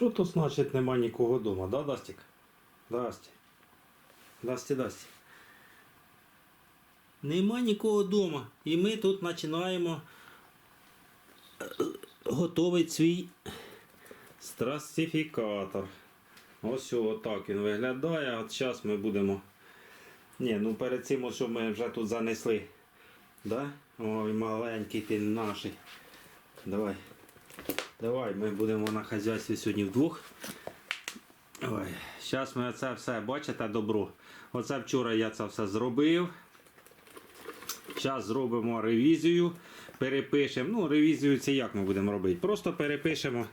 Що то значить нема нікого вдома, да, Дастік? Дасті. Дасті, Дасті. Нема нікого вдома. І ми тут починаємо е, готовить свій страстифікатор. Ось отак він виглядає. От зараз ми будемо. Ні, ну перед цим, що ми вже тут занесли. Да? Ой, маленький ти наший. Давай. Давай, ми будемо на хазяйстві сьогодні вдвох. Ой, зараз ми це все бачите добро. Оце вчора я це все зробив. Зараз зробимо ревізію. Перепишемо. Ну, ревізію це як ми будемо робити? Просто перепишемо.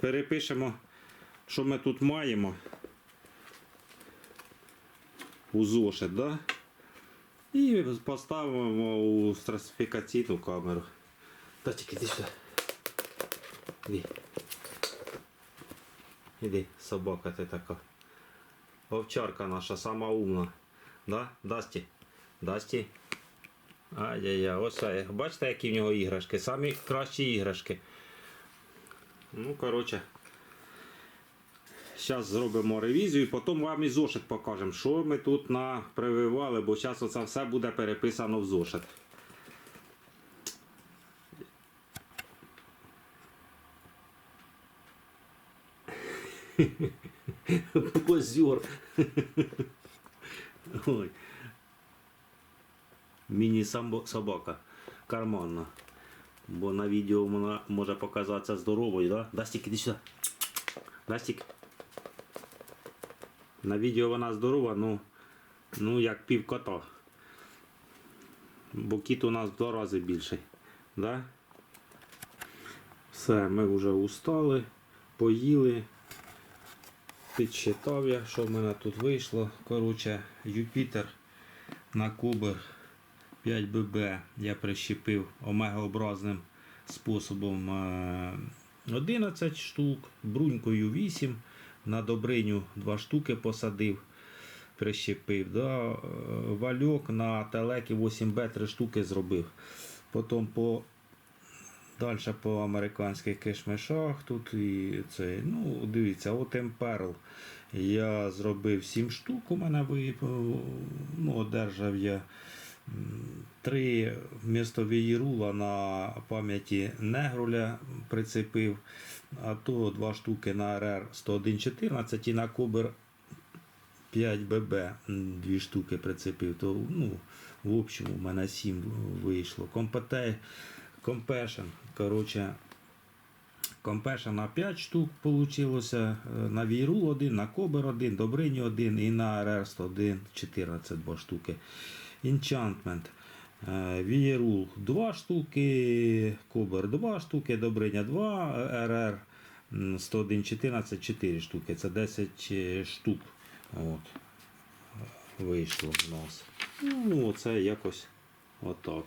Перепишемо, що ми тут маємо. У зошит, да? І поставимо у стратифікаційну камеру. Татик, іди сюди. Іди. Іди, собака ти така. Овчарка наша, сама умна. Да? Дасті? Дасті? Ай-яй-яй, ось. Бачите, які в нього іграшки? Самі кращі іграшки. Ну, коротше. Зараз зробимо ревізію і потім вам і зошит покажемо, що ми тут на прививали, бо зараз оце все буде переписано в зошит. Позер. Ой. Міні-собака. Карманна. Бо на відео вона може показатися здоровою, да? Дастік, іди сюди. Дастік. На відео вона здорова, ну, ну як пів кота. Бо кіт у нас в два рази більший. Да? Все, ми вже устали, поїли. Підсчитав я, що в мене тут вийшло. Коротше, Юпітер на кубер 5ББ я прищепив омегообразним способом е, 11 штук, брунькою 8, на добриню 2 штуки посадив, прищепив. Да? е, Вальок на телекі 8Б 3 штуки зробив. Потім по Далі по американських кишмишах тут і це, ну, дивіться, от Емперл. Я зробив 7 штук, у мене ну, одержав я три вмісто вієрула на пам'яті Негруля прицепив, а то два штуки на РР 101.14 і на Кобер 5 ББ м, дві штуки прицепив. То, ну, в общем, у мене 7 вийшло. Компетей Compassion. Коротше, Compassion на 5 штук получилося. е, На Віру 1, на Кобер 1, Добрині 1 і на РР 101 14 2 штуки. Enchantment. Вієрул 2 штуки, Кобер 2 штуки, Добриня 2, РР 101 14 4 штуки. Це 10 е, штук. От. Вийшло в нас. Ну, оце якось отак.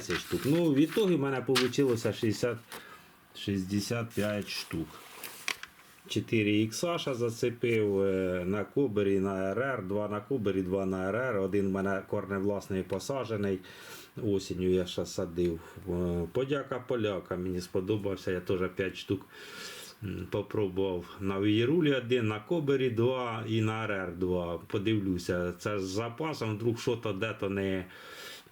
10 штук. Ну, в ітогі в мене вийшло 60, 65 штук. 4 іксаша зацепив е, на кубері на РР, 2 на кубері, 2 на РР. Один в мене корневласний посаджений. Осінню я ще садив. Е, Подяка поляка, мені сподобався. Я теж 5 штук попробував. На вієрулі один, на кобері 2 і на РР 2. Подивлюся. Це з запасом, вдруг що-то де-то не.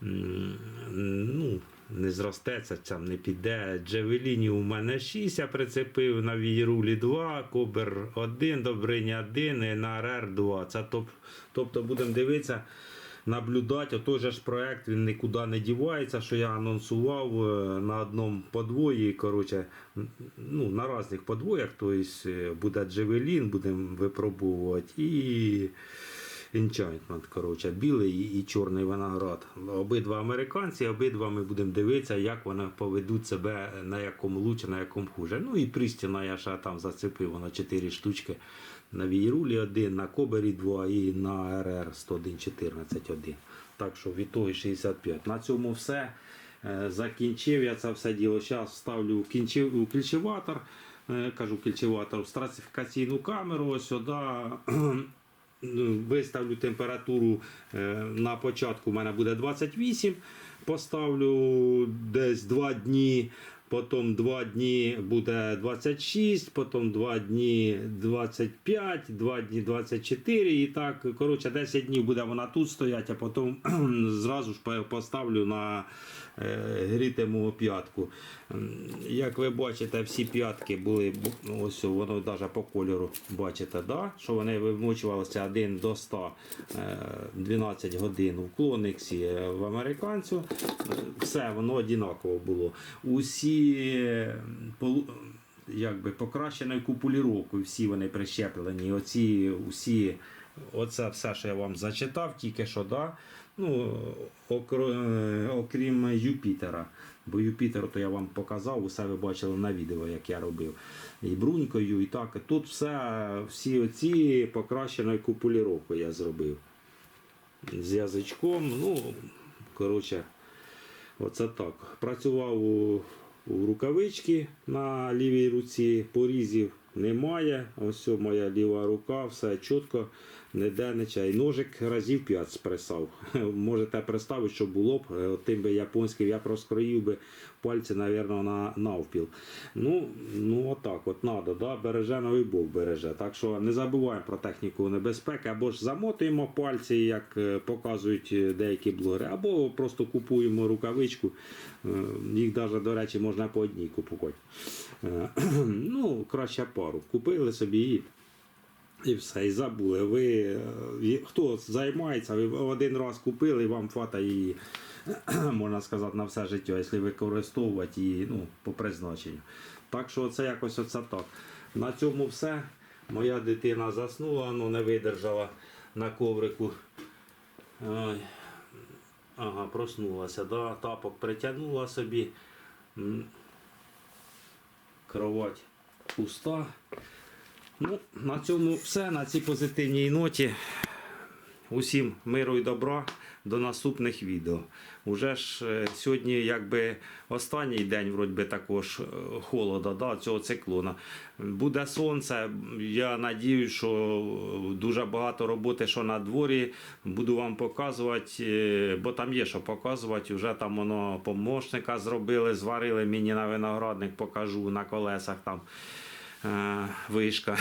Ну, не зростеться, там не піде. Джевелінів у мене 6, я прицепив на вієрулі 2, Кобер 1, Добриня 1 і на РР 2. Це топ, тобто будемо дивитися, наблюдати. О той же ж проект він нікуди не дівається, що я анонсував е, на одному подвої. Коротше, ну, на різних подвоях. Тобто е, буде Джевелін, будемо випробовувати. І Enchantment, коротше, білий і, чорний виноград. Обидва американці, обидва ми будемо дивитися, як вони поведуть себе, на якому лучше, на якому хуже. Ну і Прістіна я ще там зацепив, вона 4 штучки. На вієрулі один, на кобері 2 і на РР 101.14 1. Так що від того 65. На цьому все. Е, Закінчив я це все діло. Зараз ставлю в у кільчеватор. Е, Кажу кільчеватор в стратифікаційну камеру. Ось сюди Ну, виставлю температуру е, на початку у мене буде 28. Поставлю десь 2 дні. Потім 2 дні буде 26, потім 2 дні 25, 2 дні 24 і так, коротше, 10 днів буде вона тут стояти, а потім зразу ж поставлю на е, грітиму п'ятку. Як ви бачите, всі п'ятки були, ось воно навіть по кольору бачите, да? що вони вимочувалися 1 до 100 е, 12 годин у клониксі е, в американцю. Е, Все, воно однаково було. Усі полу- якби покращеною купуліровкою всі вони прищеплені. Оці усі, оце все, що я вам зачитав, тільки що, да? ну, е, окрім Юпітера. Бо Юпітер, то я вам показав, усе ви бачили на відео, як я робив. І брунькою, і так. Тут все, всі оці покращеною купуліровкою я зробив. З язичком, ну, коротше, Оце так. Працював у, у рукавички на лівій руці, порізів немає. Ось моя ліва рука, все чітко, ніде не чай. Ножик разів 5 спресав. Можете представити, що було б. е, Тим би японським я проскроїв би пальці, мабуть, на навпіл. Ну, ну отак, от надо, да? береже новий Бог береже. Так що не забуваємо про техніку небезпеки, або ж замотуємо пальці, як е, показують е, деякі блогери, або просто купуємо рукавичку. Їх навіть, до речі, можна по одній купувати. Ну, краще пару. Купили собі і. І все, і забули. Ви, е, хто займається, ви один раз купили, і вам фата її, можна сказати, на все життя, якщо використовувати її ну, по призначенню. Так що це якось оце так. На цьому все. Моя дитина заснула, ну не видержала на коврику. Ой. Ага, проснулася, да, тапок притягнула собі. Кровать пуста. Ну, на цьому все, на цій позитивній ноті. Усім миру і добра до наступних відео. Уже ж е, сьогодні якби останній день вроді також е, холода, да, цього циклона. Буде сонце. Я надію, що дуже багато роботи, що на дворі. Буду вам показувати, е, бо там є що показувати. Уже там воно помощника зробили, зварили мені на виноградник, покажу на колесах там. Е, Вишка.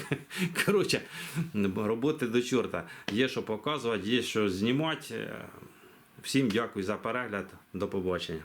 Коротше, роботи до чорта. Є що показувати, є що знімати. Всім дякую за перегляд. До побачення.